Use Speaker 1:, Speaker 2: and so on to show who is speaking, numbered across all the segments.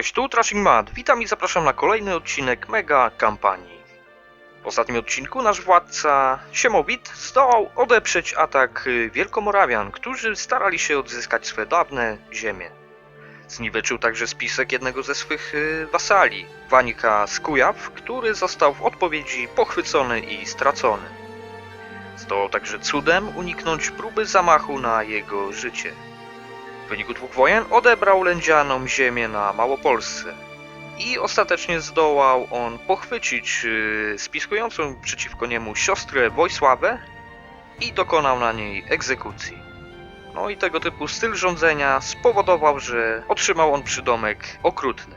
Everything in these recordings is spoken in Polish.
Speaker 1: Cześć, tu Trashing Mad. Witam i zapraszam na kolejny odcinek Mega Kampanii. W ostatnim odcinku nasz władca, Siemowit, zdołał odeprzeć atak y, Wielkomorawian, którzy starali się odzyskać swe dawne ziemie. Zniweczył także spisek jednego ze swych y, wasali, Wanika Skujaw, który został w odpowiedzi pochwycony i stracony. Zdołał także cudem uniknąć próby zamachu na jego życie. Wyniku dwóch wojen odebrał lędzianom ziemię na Małopolsce i ostatecznie zdołał on pochwycić yy, spiskującą przeciwko niemu siostrę Wojsławę i dokonał na niej egzekucji. No i tego typu styl rządzenia spowodował, że otrzymał on przydomek okrutny.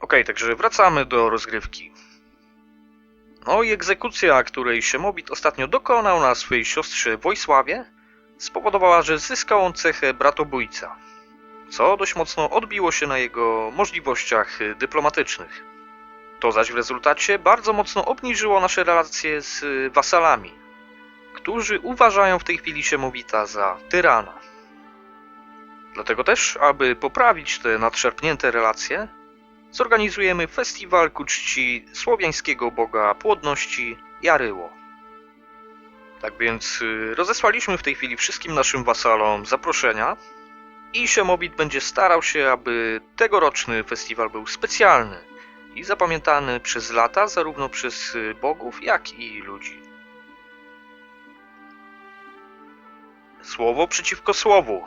Speaker 1: Okej, także wracamy do rozgrywki. No i egzekucja, której Siemowit ostatnio dokonał na swojej siostrze Wojsławie, spowodowała, że zyskał on cechę bratobójca, co dość mocno odbiło się na jego możliwościach dyplomatycznych. To zaś w rezultacie bardzo mocno obniżyło nasze relacje z wasalami, którzy uważają w tej chwili Siemowita za tyrana. Dlatego też, aby poprawić te nadszarpnięte relacje, zorganizujemy festiwal ku czci słowiańskiego boga płodności Jaryło. Tak więc y, rozesłaliśmy w tej chwili wszystkim naszym wasalom zaproszenia i Siemobit będzie starał się, aby tegoroczny festiwal był specjalny i zapamiętany przez lata zarówno przez y, bogów, jak i ludzi. Słowo przeciwko słowu.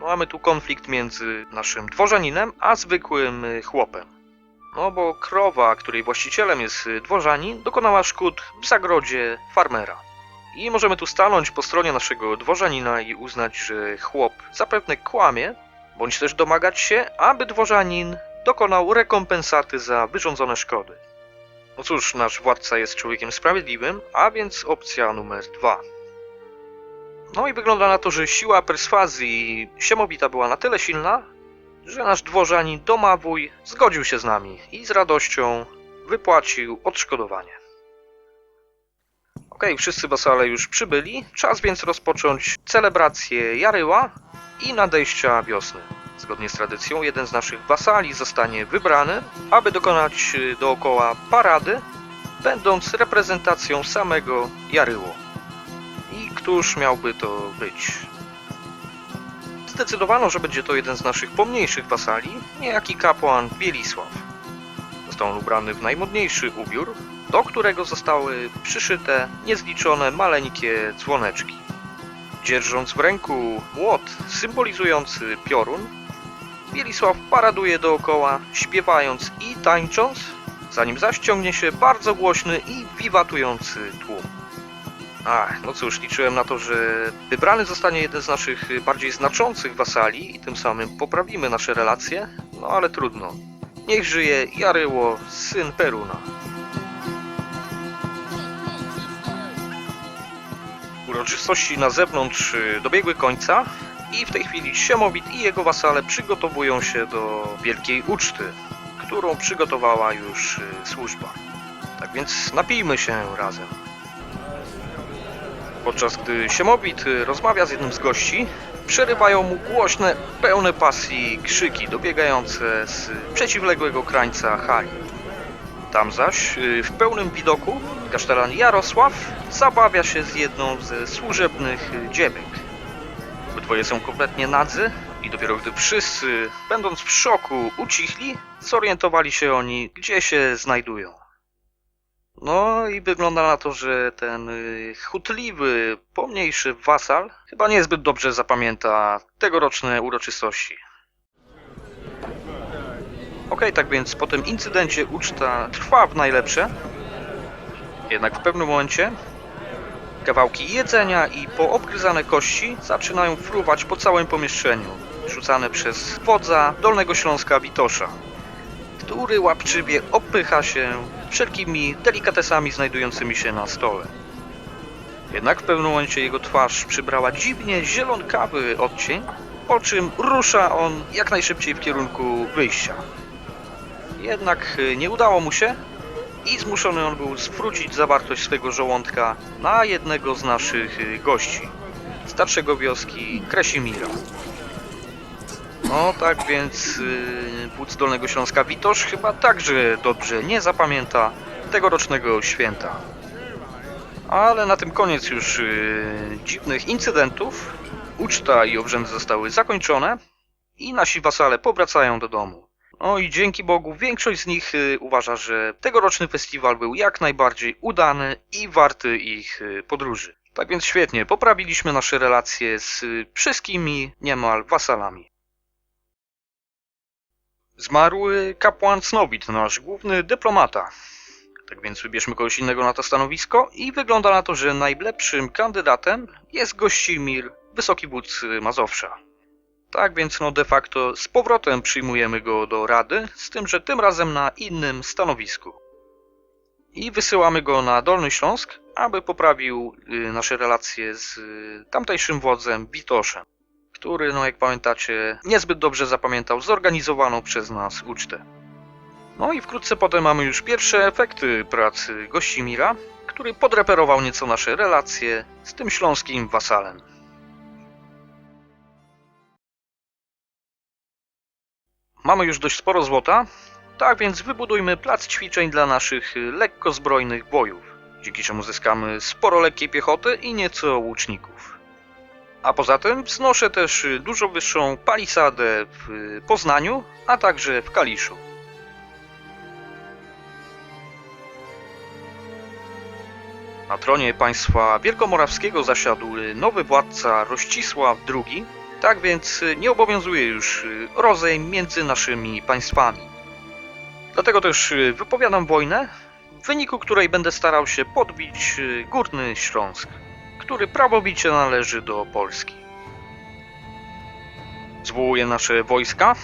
Speaker 1: Mamy tu konflikt między naszym dworzaninem a zwykłym y, chłopem. No bo krowa, której właścicielem jest dworzanin, dokonała szkód w zagrodzie farmera. I możemy tu stanąć po stronie naszego dworzanina i uznać, że chłop zapewne kłamie, bądź też domagać się, aby dworzanin dokonał rekompensaty za wyrządzone szkody. No cóż, nasz władca jest człowiekiem sprawiedliwym, a więc opcja numer dwa. No i wygląda na to, że siła perswazji Siemowita była na tyle silna, że nasz dworzanin Domawój zgodził się z nami i z radością wypłacił odszkodowanie. Okej, wszyscy wasale już przybyli, czas więc rozpocząć celebrację Jaryła i nadejścia wiosny. Zgodnie z tradycją, jeden z naszych wasali zostanie wybrany, aby dokonać y, dookoła parady, będąc reprezentacją samego Jaryło. I któż miałby to być? Zdecydowano, że będzie to jeden z naszych pomniejszych wasali, niejaki kapłan Bielisław. Został on ubrany w najmodniejszy ubiór, do którego zostały przyszyte niezliczone maleńkie dzwoneczki. Dzierżąc w ręku młot symbolizujący piorun, Bielisław paraduje dookoła, śpiewając i tańcząc, zanim zaś ciągnie się bardzo głośny i wiwatujący tłum. Ach, no cóż, liczyłem na to, że wybrany zostanie jeden z naszych bardziej znaczących wasali i tym samym poprawimy nasze relacje, no ale trudno. Niech żyje Jaryło, syn Peruna. Uroczystości na zewnątrz y, dobiegły końca i w tej chwili Siemowit i jego wasale przygotowują się do wielkiej uczty, którą przygotowała już y, służba. Tak więc napijmy się razem. Podczas gdy Siemowit y, rozmawia z jednym z gości, przerywają mu głośne, pełne pasji krzyki dobiegające z przeciwległego krańca hali. Tam zaś, y, w pełnym widoku, kasztelan Jarosław zabawia się z jedną ze służebnych y, dziewek. Obydwoje są kompletnie nadzy i dopiero gdy wszyscy, będąc w szoku, ucichli, zorientowali się oni, gdzie się znajdują. No i wygląda na to, że ten y, chutliwy, pomniejszy wasal chyba niezbyt dobrze zapamięta tegoroczne uroczystości. Okej, tak więc po tym incydencie uczta trwa w najlepsze. Jednak w pewnym momencie kawałki jedzenia i poobgryzane kości zaczynają fruwać po całym pomieszczeniu, rzucane przez wodza Dolnego Śląska Witosza, który łapczywie opycha się wszelkimi delikatesami znajdującymi się na stole. Jednak w pewnym momencie jego twarz przybrała dziwnie zielonkawy odcień, po czym rusza on jak najszybciej w kierunku wyjścia. Jednak y, nie udało mu się i zmuszony on był zwrócić zawartość swego żołądka na jednego z naszych y, gości, starszego wioski Kresimira. No tak więc yy, wódz Dolnego Śląska Witosz chyba także dobrze nie zapamięta tegorocznego święta. Ale na tym koniec już dziwnych incydentów. Uczta i obrzędy zostały zakończone i nasi wasale powracają do domu. No i dzięki Bogu większość z nich y, uważa, że tegoroczny festiwal był jak najbardziej udany i warty ich y, podróży. Tak więc świetnie, poprawiliśmy nasze relacje z y, wszystkimi niemal wasalami. Zmarł kapłan Snowbit, nasz główny dyplomata. Tak więc wybierzmy kogoś innego na to stanowisko i wygląda na to, że najlepszym kandydatem jest Gościmir, wysoki wódz Mazowsza. Tak więc no de facto z powrotem przyjmujemy go do rady, z tym, że tym razem na innym stanowisku. I wysyłamy go na Dolny Śląsk, aby poprawił y, nasze relacje z y, tamtejszym wodzem Witoszem, który, no jak pamiętacie, niezbyt dobrze zapamiętał zorganizowaną przez nas ucztę. No i wkrótce potem mamy już pierwsze efekty pracy Gościmira, który podreperował nieco nasze relacje z tym śląskim wasalem. Mamy już dość sporo złota, tak więc wybudujmy plac ćwiczeń dla naszych lekkozbrojnych bojów, dzięki czemu zyskamy sporo lekkiej piechoty i nieco łuczników. A poza tym wznoszę też dużo wyższą palisadę w Poznaniu, a także w Kaliszu. Na tronie państwa wielkomorawskiego zasiadł nowy władca Rościsław II, tak więc y, nie obowiązuje już y, rozejm między naszymi państwami. Dlatego też y, wypowiadam wojnę, w wyniku której będę starał się podbić Górny Śląsk, który prawowicie należy do Polski. Zwołuję nasze wojska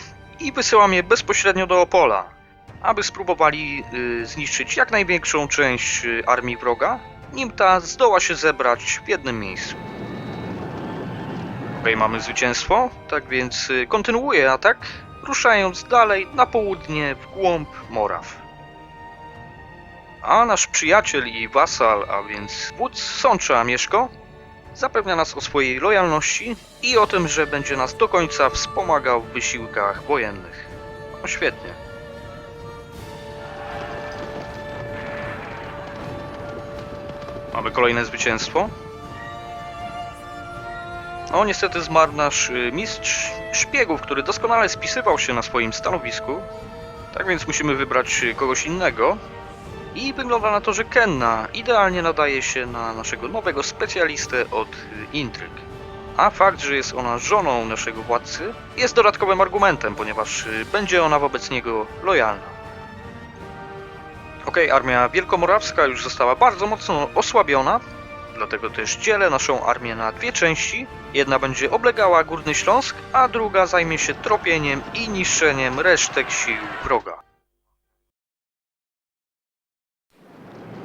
Speaker 1: i wysyłam je bezpośrednio do Opola, aby spróbowali zniszczyć jak największą część armii wroga, nim ta zdoła się zebrać w jednym miejscu. Okej, mamy zwycięstwo, tak więc y, kontynuuję atak, ruszając dalej na południe w głąb Moraw. A nasz przyjaciel i wasal, a więc wódz Sącza Mieszko, zapewnia nas o swojej lojalności i o tym, że będzie nas do końca wspomagał w wysiłkach wojennych. No świetnie. Mamy kolejne zwycięstwo. No, niestety zmarł nasz y, mistrz szpiegów, który doskonale spisywał się na swoim stanowisku. Tak więc musimy wybrać y, kogoś innego. I wygląda na to, że Kenna idealnie nadaje się na naszego nowego specjalistę od y, intryg. A fakt, że jest ona żoną naszego władcy, jest dodatkowym argumentem, ponieważ będzie ona wobec niego lojalna. Okej, armia wielkomorawska już została bardzo mocno osłabiona, dlatego też dzielę naszą armię na dwie części. Jedna będzie oblegała Górny Śląsk, a druga zajmie się tropieniem i niszczeniem resztek sił wroga.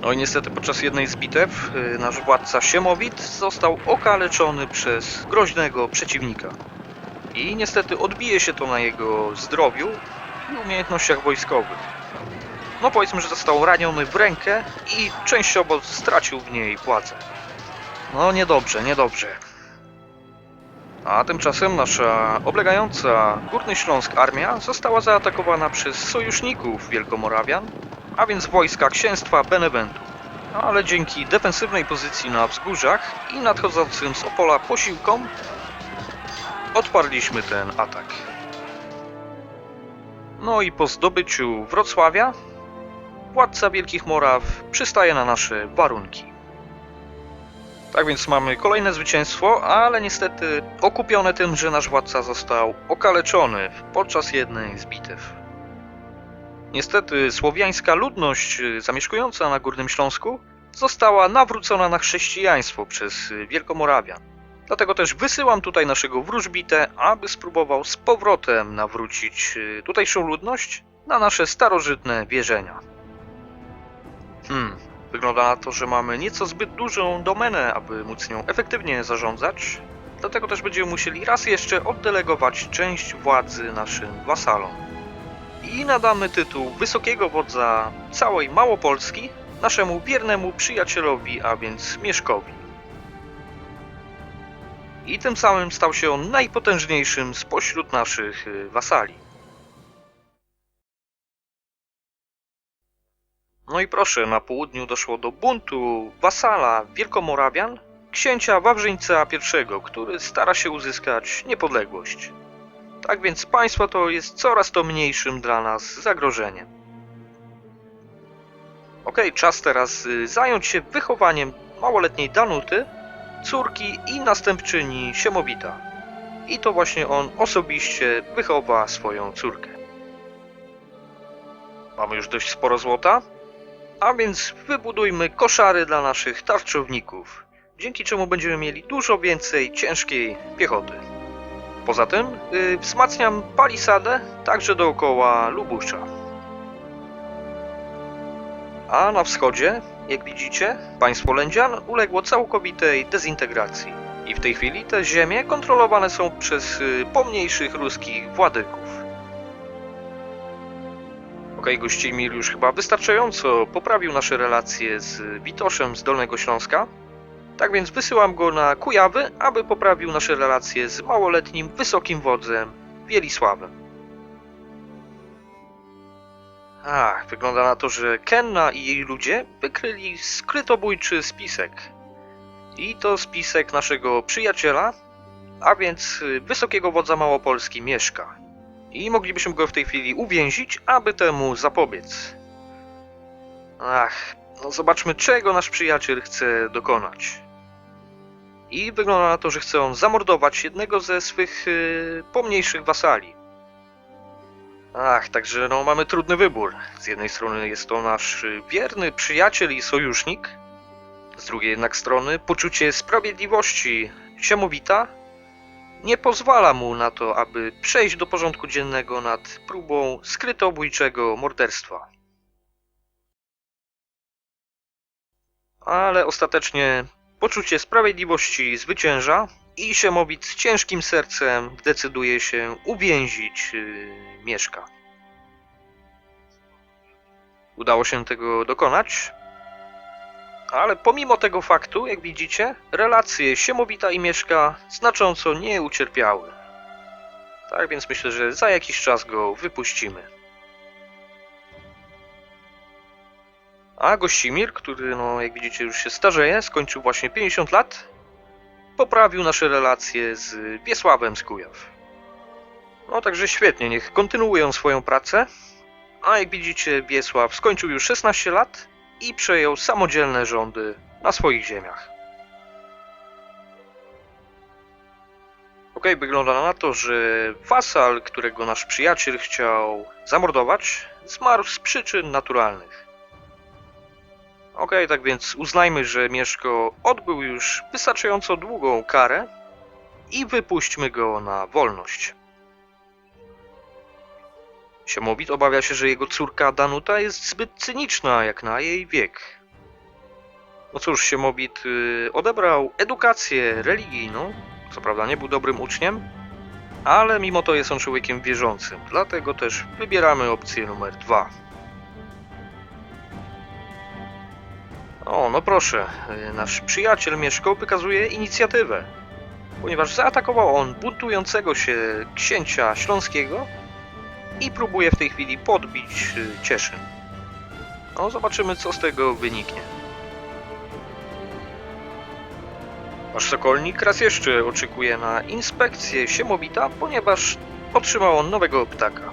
Speaker 1: No i niestety podczas jednej z bitew y, nasz władca Siemowit został okaleczony przez groźnego przeciwnika. I niestety odbije się to na jego zdrowiu i umiejętnościach wojskowych. No powiedzmy, że został raniony w rękę i częściowo stracił w niej władzę. No niedobrze, niedobrze. A tymczasem nasza oblegająca Górny Śląsk armia została zaatakowana przez sojuszników Wielkomorawian, a więc wojska księstwa Beneventu. Ale dzięki defensywnej pozycji na wzgórzach i nadchodzącym z Opola posiłkom odparliśmy ten atak. No i po zdobyciu Wrocławia władca Wielkich Moraw przystaje na nasze warunki. Tak więc mamy kolejne zwycięstwo, ale niestety okupione tym, że nasz władca został okaleczony podczas jednej z bitew. Niestety słowiańska ludność y, zamieszkująca na Górnym Śląsku została nawrócona na chrześcijaństwo przez y, Wielkomorawian. Dlatego też wysyłam tutaj naszego wróżbitę, aby spróbował z powrotem nawrócić y, tutejszą ludność na nasze starożytne wierzenia. Hmm, wygląda na to, że mamy nieco zbyt dużą domenę, aby móc nią efektywnie zarządzać. Dlatego też będziemy musieli raz jeszcze oddelegować część władzy naszym wasalom. I nadamy tytuł wysokiego wodza całej Małopolski naszemu wiernemu przyjacielowi, a więc Mieszkowi. i tym samym stał się on najpotężniejszym spośród naszych wasali. No i proszę, na południu doszło do buntu wasala Wielkomorawian, księcia Wawrzyńca I, który stara się uzyskać niepodległość. Tak więc państwo to jest coraz to mniejszym dla nas zagrożeniem. Okej, czas teraz y, zająć się wychowaniem małoletniej Danuty, córki i następczyni Siemowita. I to właśnie on osobiście wychowa swoją córkę. Mamy już dość sporo złota, a więc wybudujmy koszary dla naszych tarczowników, dzięki czemu będziemy mieli dużo więcej ciężkiej piechoty. Poza tym yy, wzmacniam palisadę także dookoła Lubusza. A na wschodzie, jak widzicie, państwo Lędzian uległo całkowitej dezintegracji. I w tej chwili te ziemie kontrolowane są przez y, pomniejszych ruskich władyków. Okej, Gościmir już chyba wystarczająco poprawił nasze relacje z Witoszem z Dolnego Śląska. Tak więc wysyłam go na Kujawy, aby poprawił nasze relacje z małoletnim wysokim wodzem Wielisławem. Ach, wygląda na to, że Kenna i jej ludzie wykryli skrytobójczy spisek. I to spisek naszego przyjaciela, a więc wysokiego wodza Małopolski Mieszka. I moglibyśmy go w tej chwili uwięzić, aby temu zapobiec. Ach, no zobaczmy, czego nasz przyjaciel chce dokonać. I wygląda na to, że chce on zamordować jednego ze swych yy, pomniejszych wasali. Ach, także no mamy trudny wybór. Z jednej strony jest to nasz y, wierny przyjaciel i sojusznik, z drugiej jednak strony poczucie sprawiedliwości Siemowita nie pozwala mu na to, aby przejść do porządku dziennego nad próbą skrytobójczego morderstwa. Ale ostatecznie poczucie sprawiedliwości zwycięża i Siemowit z ciężkim sercem decyduje się uwięzić yy, Mieszka. Udało się tego dokonać, ale pomimo tego faktu, jak widzicie, relacje Siemowita i Mieszka znacząco nie ucierpiały. Tak więc myślę, że za jakiś czas go wypuścimy. A Gościmir, który, no, jak widzicie, już się starzeje, skończył właśnie 50 lat, poprawił nasze relacje z Wiesławem z Kujaw. No także świetnie, niech kontynuują swoją pracę. A jak widzicie, Wiesław skończył już 16 lat i przejął samodzielne rządy na swoich ziemiach. Ok, wygląda na to, że wasal, którego nasz przyjaciel chciał zamordować, zmarł z przyczyn naturalnych. Ok, tak więc uznajmy, że Mieszko odbył już wystarczająco długą karę i wypuśćmy go na wolność. Siemowit obawia się, że jego córka Danuta jest zbyt cyniczna jak na jej wiek. No cóż, Siemowit y, odebrał edukację religijną, co prawda nie był dobrym uczniem, ale mimo to jest on człowiekiem wierzącym, dlatego też wybieramy opcję numer dwa. O, no proszę, y, nasz przyjaciel Mieszko wykazuje inicjatywę, ponieważ zaatakował on buntującego się księcia śląskiego i próbuje w tej chwili podbić y, Cieszyn. No, zobaczymy co z tego wyniknie. Wasz Sokolnik raz jeszcze oczekuje na inspekcję Siemowita, ponieważ otrzymał on nowego ptaka.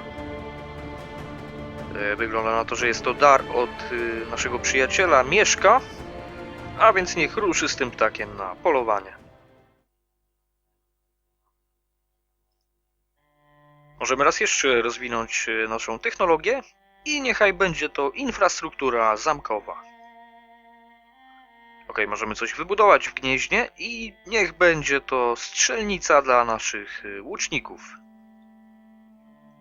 Speaker 1: E, Wygląda na to, że jest to dar od y, naszego przyjaciela Mieszka, a więc niech ruszy z tym ptakiem na polowanie. Możemy raz jeszcze rozwinąć e, naszą technologię i niechaj będzie to infrastruktura zamkowa. Ok, możemy coś wybudować w gnieźnie i niech będzie to strzelnica dla naszych e, łuczników.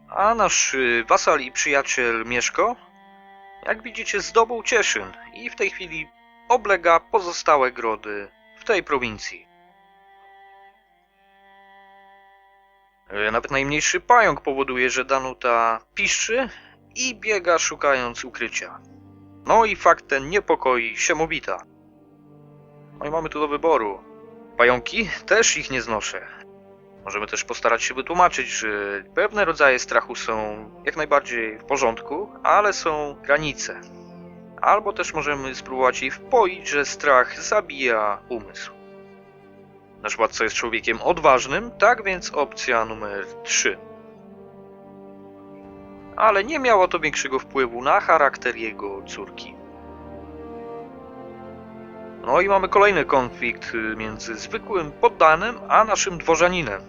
Speaker 1: A nasz e, wasal i przyjaciel Mieszko, jak widzicie, zdobył Cieszyn i w tej chwili oblega pozostałe grody w tej prowincji. Nawet najmniejszy pająk powoduje, że Danuta piszczy i biega szukając ukrycia. No i fakt ten niepokoi Siemowita. No i mamy tu do wyboru. Pająki? Też ich nie znoszę. Możemy też postarać się wytłumaczyć, że pewne rodzaje strachu są jak najbardziej w porządku, ale są granice. Albo też możemy spróbować jej wpoić, że strach zabija umysł. Nasz władca jest człowiekiem odważnym, tak więc opcja numer 3. Ale nie miało to większego wpływu na charakter jego córki. No i mamy kolejny konflikt y, między zwykłym poddanym a naszym dworzaninem.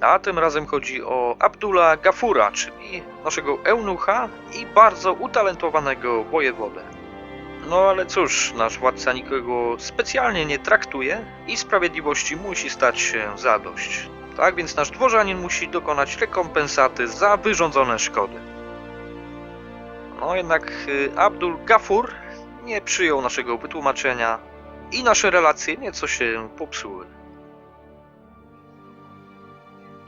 Speaker 1: A tym razem chodzi o Abdullah Gafura, czyli naszego eunucha i bardzo utalentowanego wojewodę. No ale cóż, nasz władca nikogo specjalnie nie traktuje i sprawiedliwości musi stać się zadość. Tak więc nasz dworzanin musi dokonać rekompensaty za wyrządzone szkody. No jednak y, Abdul Gafur nie przyjął naszego wytłumaczenia i nasze relacje nieco się popsuły.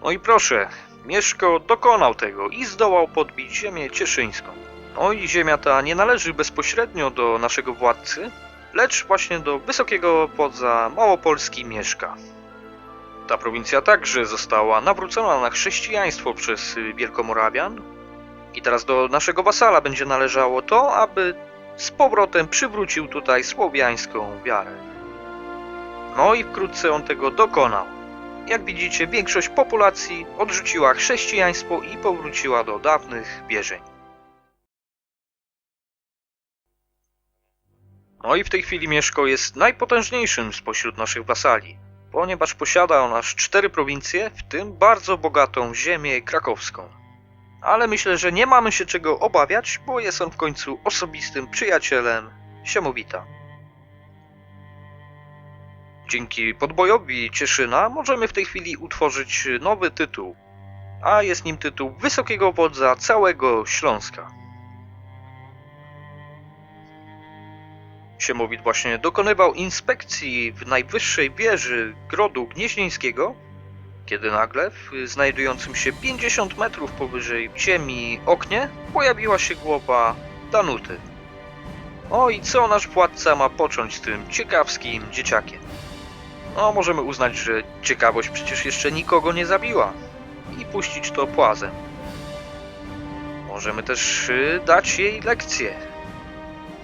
Speaker 1: No i proszę, Mieszko dokonał tego i zdołał podbić ziemię cieszyńską. I ziemia ta nie należy bezpośrednio do naszego władcy, lecz właśnie do wysokiego wodza Małopolski Mieszka. Ta prowincja także została nawrócona na chrześcijaństwo przez Wielkomorawian i teraz do naszego wasala będzie należało to, aby z powrotem przywrócił tutaj słowiańską wiarę. No i wkrótce on tego dokonał. Jak widzicie, większość populacji odrzuciła chrześcijaństwo i powróciła do dawnych wierzeń. No i w tej chwili Mieszko jest najpotężniejszym spośród naszych wasali, ponieważ posiada on aż cztery prowincje, w tym bardzo bogatą ziemię krakowską. Ale myślę, że nie mamy się czego obawiać, bo jest on w końcu osobistym przyjacielem Siemowita. Dzięki podbojowi Cieszyna możemy w tej chwili utworzyć nowy tytuł, a jest nim tytuł Wysokiego Wodza całego Śląska. Siemowit właśnie dokonywał inspekcji w najwyższej wieży Grodu Gnieźnieńskiego, kiedy nagle w znajdującym się 50 metrów powyżej ziemi oknie pojawiła się głowa Danuty. O i co nasz władca ma począć z tym ciekawskim dzieciakiem? No, możemy uznać, że ciekawość przecież jeszcze nikogo nie zabiła i puścić to płazem. Możemy też y, dać jej lekcję.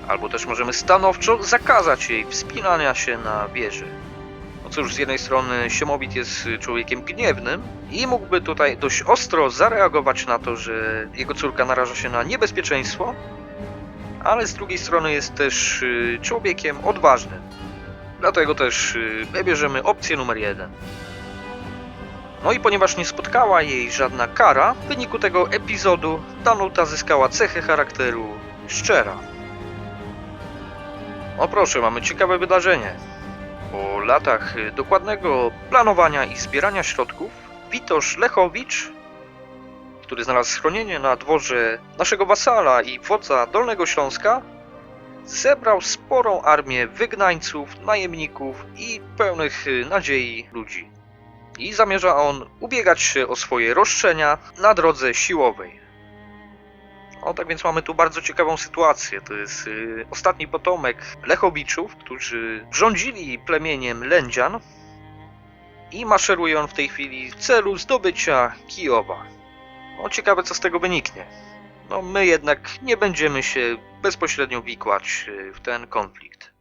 Speaker 1: Albo też możemy stanowczo zakazać jej wspinania się na wieży. No cóż, z jednej strony Siemowit jest człowiekiem gniewnym i mógłby tutaj dość ostro zareagować na to, że jego córka naraża się na niebezpieczeństwo, ale z drugiej strony jest też y, człowiekiem odważnym. Dlatego też wybierzemy opcję numer jeden. No i ponieważ nie spotkała jej żadna kara, w wyniku tego epizodu Danuta zyskała cechę charakteru szczera. O proszę, mamy ciekawe wydarzenie. Po latach y, dokładnego planowania i zbierania środków, Witosz Lechowicz, który znalazł schronienie na dworze naszego wasala i wodza Dolnego Śląska, zebrał sporą armię wygnańców, najemników i pełnych y, nadziei ludzi. I zamierza on ubiegać się o swoje roszczenia na drodze siłowej. O, tak więc mamy tu bardzo ciekawą sytuację. To jest y, ostatni potomek Lechowiczów, którzy rządzili plemieniem Lędzian i maszeruje on w tej chwili w celu zdobycia Kijowa. No, ciekawe co z tego wyniknie. No, my jednak nie będziemy się bezpośrednio wikłać y, w ten konflikt.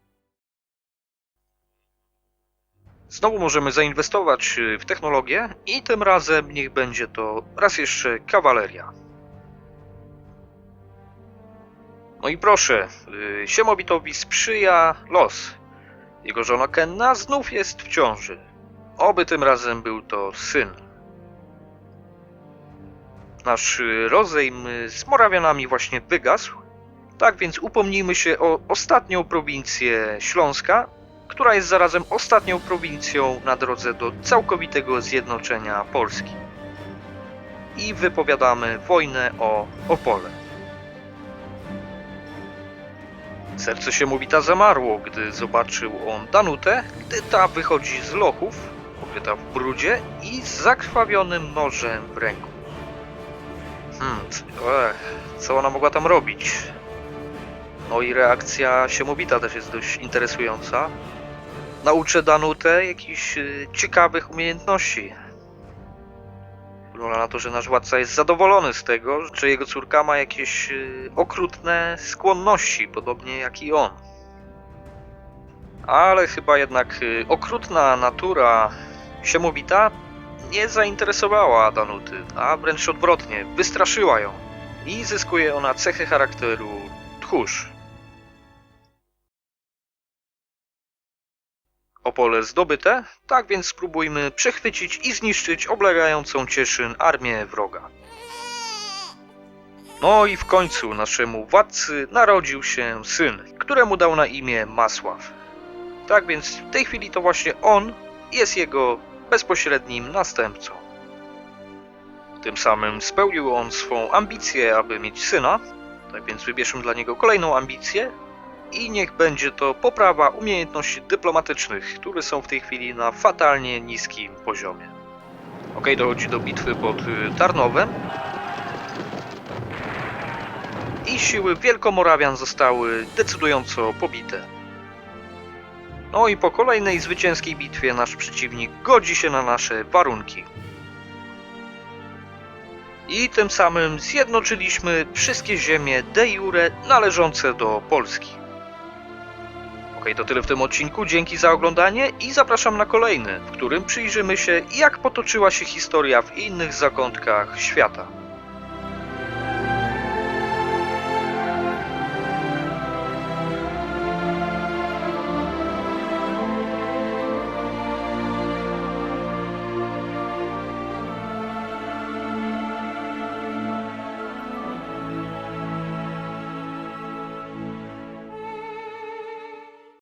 Speaker 1: Znowu możemy zainwestować y, w technologię i tym razem niech będzie to raz jeszcze kawaleria. No i proszę, y, Siemowitowi sprzyja los. Jego żona Kenna znów jest w ciąży. Oby tym razem był to syn. Nasz rozejm z Morawianami właśnie wygasł. Tak więc upomnijmy się o ostatnią prowincję Śląska, która jest zarazem ostatnią prowincją na drodze do całkowitego zjednoczenia Polski. I wypowiadamy wojnę o Opole. Serce się Mowita zamarło, gdy zobaczył on Danutę, gdy ta wychodzi z lochów, pokryta w brudzie i z zakrwawionym nożem w ręku. Hmm, ech, co ona mogła tam robić? No i reakcja Siemowita też jest dość interesująca. nauczę Danutę jakichś y, ciekawych umiejętności. Wygląda na to, że nasz władca jest zadowolony z tego, że jego córka ma jakieś y, okrutne skłonności, podobnie jak i on. Ale chyba jednak y, okrutna natura Siemowita nie zainteresowała Danuty, a wręcz odwrotnie, wystraszyła ją i zyskuje ona cechę charakteru tchórz. Opole zdobyte, tak więc spróbujmy przechwycić i zniszczyć oblegającą Cieszyn armię wroga. No i w końcu naszemu władcy narodził się syn, któremu dał na imię Masław. Tak więc w tej chwili to właśnie on jest jego bezpośrednim następcą. Tym samym spełnił on swą ambicję, aby mieć syna, tak więc wybierzmy dla niego kolejną ambicję i niech będzie to poprawa umiejętności dyplomatycznych, które są w tej chwili na fatalnie niskim poziomie. Ok, dochodzi do bitwy pod y, Tarnowem. I siły Wielkomorawian zostały decydująco pobite. No i po kolejnej zwycięskiej bitwie nasz przeciwnik godzi się na nasze warunki. I tym samym zjednoczyliśmy wszystkie ziemie de jure należące do Polski. Ok, to tyle w tym odcinku. Dzięki za oglądanie i zapraszam na kolejny, w którym przyjrzymy się, jak potoczyła się historia w innych zakątkach świata.